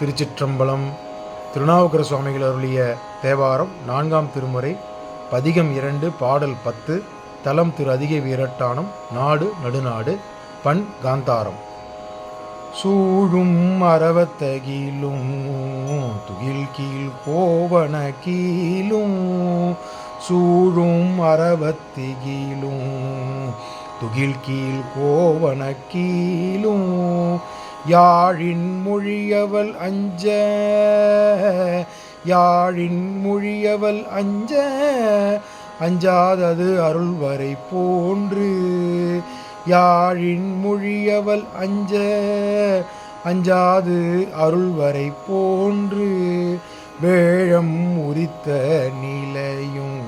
திருச்சிற்றம்பலம் திருநாவுக்கர சுவாமிகள் அருளிய தேவாரம் நான்காம் திருமுறை பதிகம் இரண்டு பாடல் பத்து தலம் திரு அதிக வீரட்டானம் நாடு நடுநாடு பண் காந்தாரம். சூழும் அறவத்தகிலும் துகில் கீழ் கோவன கீழும் சூழும் அறவத்திகிலும் துகில் கீழ் கோவன கீழும் யாழின் மொழியவள் அஞ்ச. யாழின் மொழியவள் அஞ்ச. அஞ்சாதது அருள்வரை போன்று. யாழின் மொழியவள் அஞ்ச. அஞ்சாது அருள்வரை போன்று. வேழம் உரித்த நிலையும்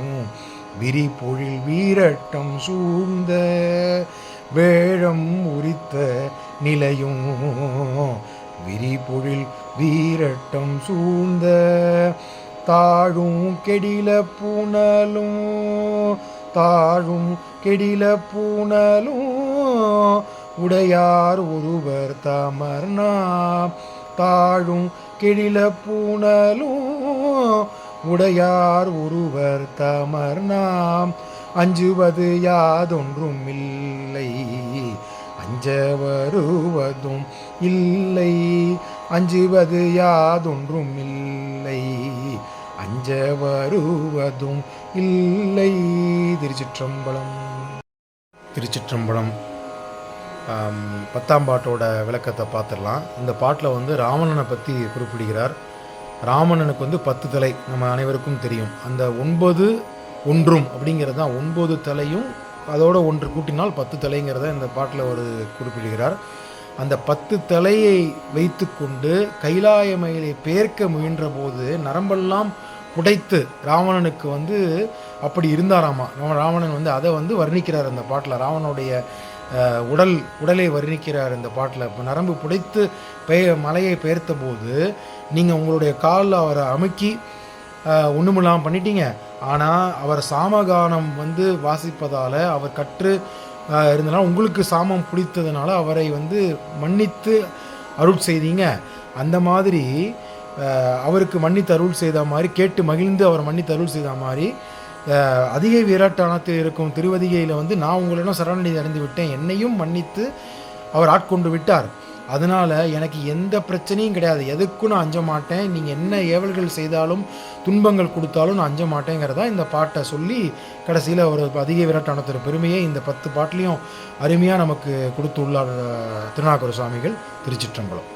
விரிபொழில் வீரட்டம் சூழ்ந்த. வேழம் உரித்த நிலையும் விரிபொழில் வீரட்டம் சூழ்ந்த தாழும் கெடில பூனலும் தாழும் கெடில பூனலும் உடையார் ஒருவர் தமர்னா தாழும் கெடில பூனலும் உடையார் ஒருவர் தமர்னாம் அஞ்சுவது யாதொன்றும் இல்லை அஞ்ச வருவதும் இல்லை. அஞ்சுவது யாதொன்றும் இல்லை. அஞ்ச வருவதும் இல்லை. திருச்சிற்றம்பலம். திருச்சிற்றம்பலம். பத்தாம் பாட்டோட விளக்கத்தை பார்த்துடலாம். இந்த பாட்டில் வந்து ராவணனை பற்றி குறிப்பிடுகிறார். ராமணனுக்கு வந்து பத்து தலை நம்ம அனைவருக்கும் தெரியும். அந்த ஒன்பது ஒன்றும் அப்படிங்கிறது தான் ஒன்பது தலையும் அதோடு ஒன்று கூட்டினால் பத்து தலைங்கிறத இந்த பாட்டில் ஒரு குறிப்பிடுகிறார். அந்த பத்து தலையை வைத்துக்கொண்டு கைலாய மயிலை பேர்க்க முயன்ற போது நரம்பெல்லாம் புடைத்து ராவணனுக்கு வந்து அப்படி இருந்தாராமா? ராவணன் வந்து அதை வந்து வர்ணிக்கிறார் அந்த பாட்டில். ராவனுடைய உடல் உடலை வர்ணிக்கிறார் இந்த பாட்டில். இப்போ நரம்பு புடைத்து பெய மலையை பெயர்த்த போது நீங்கள் உங்களுடைய காலில் அவரை அமுக்கி ஒன்றுமில்லாமல் பண்ணிட்டீங்க. ஆனால் அவர் சாமகானம் வந்து வாசிப்பதால் அவர் கற்று இருந்தனால் உங்களுக்கு சாமம் பிடித்ததுனால அவரை வந்து மன்னித்து அருள் செய்தீங்க. அந்த மாதிரி அவருக்கு மன்னித்து அருள் செய்த மாதிரி கேட்டு மகிழ்ந்து அவர் மன்னித்து அருள் செய்த மாதிரி அதிக விராட்டானத்தில் இருக்கும் திருவதிகையில் வந்து நான் உங்களிடம் சரணநிதி அடைந்து விட்டேன். என்னையும் மன்னித்து அவர் ஆட்கொண்டு விட்டார். அதனால் எனக்கு எந்த பிரச்சனையும் கிடையாது. எதுக்கும் நான் அஞ்ச மாட்டேன். நீங்கள் என்ன ஏவல்கள் செய்தாலும் துன்பங்கள் கொடுத்தாலும் நான் அஞ்ச மாட்டேங்கிறதா இந்த பாட்டை சொல்லி கடைசியில் ஒரு அதிக விராட்டானத்தோட பெருமையை இந்த பத்து பாட்டிலையும் அருமையாக நமக்கு கொடுத்துள்ளார் திருநாகர சுவாமிகள் திருச்சிற்றம்பலம்.